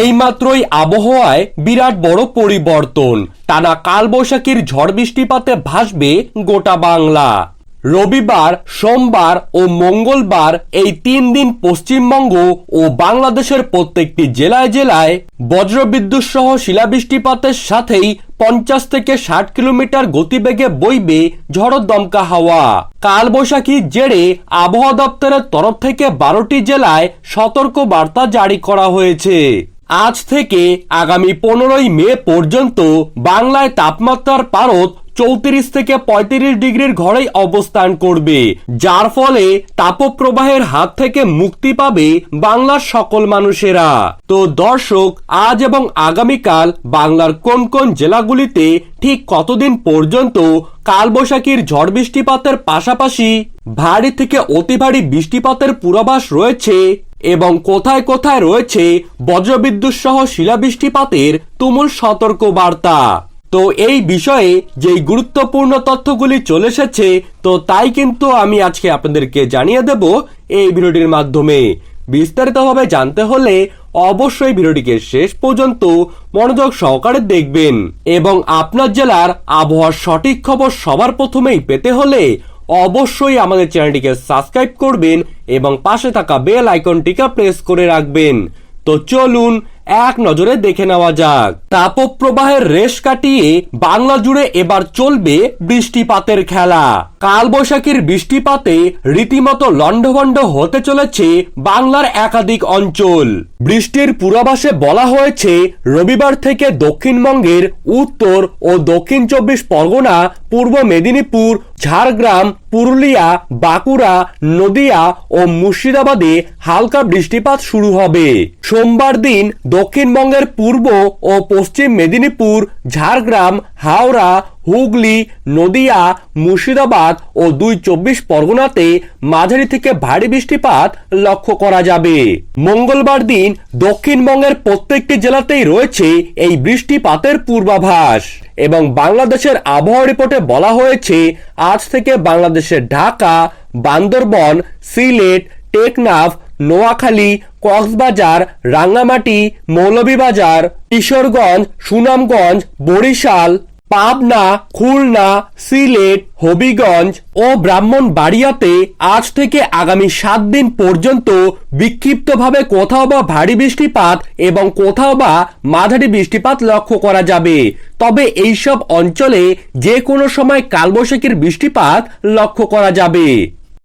এইমাত্রই আবহাওয়ায় বিরাট বড় পরিবর্তন। টানা কালবৈশাখীর ঝড় বৃষ্টিপাতে ভাসবে গোটা বাংলা। রবিবার, সোমবার ও মঙ্গলবার এই তিন দিন পশ্চিমবঙ্গ ও বাংলাদেশের প্রত্যেকটি জেলায় জেলায় বজ্রবিদ্যুৎ সহ শিলাবৃষ্টিপাতের সাথেই পঞ্চাশ থেকে ষাট কিলোমিটার গতিবেগে বইবে ঝড় দমকা হাওয়া। কালবৈশাখীর জেরে আবহাওয়া দপ্তরের তরফ থেকে বারোটি জেলায় সতর্ক বার্তা জারি করা হয়েছে। আজ থেকে আগামী পনেরোই মে পর্যন্ত বাংলায় তাপমাত্রার পারদ চৌত্রিশ থেকে পঁয়ত্রিশ ডিগ্রির ঘরেই অবস্থান করবে, যার ফলে তাপপ্রবাহের হাত থেকে মুক্তি পাবে বাংলার সকল মানুষেরা। তো দর্শক, আজ এবং আগামীকাল বাংলার কোন কোন জেলাগুলিতে ঠিক কতদিন পর্যন্ত কালবৈশাখীর ঝড় বৃষ্টিপাতের পাশাপাশি ভারী থেকে অতি ভারী বৃষ্টিপাতের পূর্বাভাস রয়েছে এবং কোথায় কোথায় রয়েছে বজ্রবিদ্যুৎ সহ শিলাবৃষ্টিপাতের তুমুল সতর্ক বার্তা তো এই বিষয়ে যেই গুরুত্বপূর্ণ তথ্যগুলি চলে এসেছে, তো তাই কিন্তু আমি আজকে আপনাদেরকে জানিয়ে দেব এই ভিডিওটির মাধ্যমে। বিস্তারিতভাবে জানতে হলে অবশ্যই ভিডিওটিকে শেষ পর্যন্ত মনোযোগ সহকারে দেখবেন এবং আপনার জেলার আবহাওয়ার সঠিক খবর সবার প্রথমেই পেতে হলে অবশ্যই আমাদের চ্যানেলটিকে সাবস্ক্রাইব করবেন এবং পাশে থাকা বেল আইকনটিকে প্রেস করে রাখবেন। তো চলুন এক নজরে দেখে নেওয়া যাক। তাপপ্রবাহের রেশ কাটিয়ে বাংলা জুড়ে এবার চলবে বৃষ্টিপাতের খেলা। কালবৈশাখীর বৃষ্টিপাতে রীতিমতো লণ্ডভণ্ড হতে চলেছে বাংলার একাধিক অঞ্চল। বৃষ্টির পূর্বাভাসে বলা হয়েছে, রবিবার থেকে দক্ষিণবঙ্গের উত্তর ও দক্ষিণ চব্বিশ পরগনা, পূর্ব মেদিনীপুর, ঝাড়গ্রাম, পুরুলিয়া, বাঁকুড়া, নদিয়া ও মুর্শিদাবাদে হালকা বৃষ্টিপাত শুরু হবে। সোমবার দিন দক্ষিণবঙ্গের পূর্ব ও পশ্চিম মেদিনীপুর, ঝাড়গ্রাম, হাওড়া, হুগলি, নদিয়া, মুর্শিদাবাদ ও দুই চব্বিশ পরগনাতে মাঝারি থেকে ভারী বৃষ্টিপাত লক্ষ্য করা যাবে। মঙ্গলবার দিন দক্ষিণবঙ্গের প্রত্যেকটি জেলাতেই রয়েছে এই বৃষ্টিপাতের পূর্বাভাস এবং বাংলাদেশের আবহাওয়া রিপোর্টে বলা হয়েছে, আজ থেকে বাংলাদেশের ঢাকা, বান্দরবন, সিলেট, টেকনাফ নোয়াখালী, কক্সবাজার, রাঙ্গামাটি, মৌলভীবাজার, কিশোরগঞ্জ, সুনামগঞ্জ, বরিশাল, পাবনা, খুলনা, সিলেট, হবিগঞ্জ ও ব্রাহ্মণবাড়িয়াতে আজ থেকে আগামী সাত দিন পর্যন্ত বিক্ষিপ্তভাবে কোথাও বা ভারী বৃষ্টিপাত এবং কোথাও বা মাঝারি বৃষ্টিপাত লক্ষ্য করা যাবে। তবে এইসব অঞ্চলে যে কোনো সময় কালবৈশাখীর বৃষ্টিপাত লক্ষ্য করা যাবে।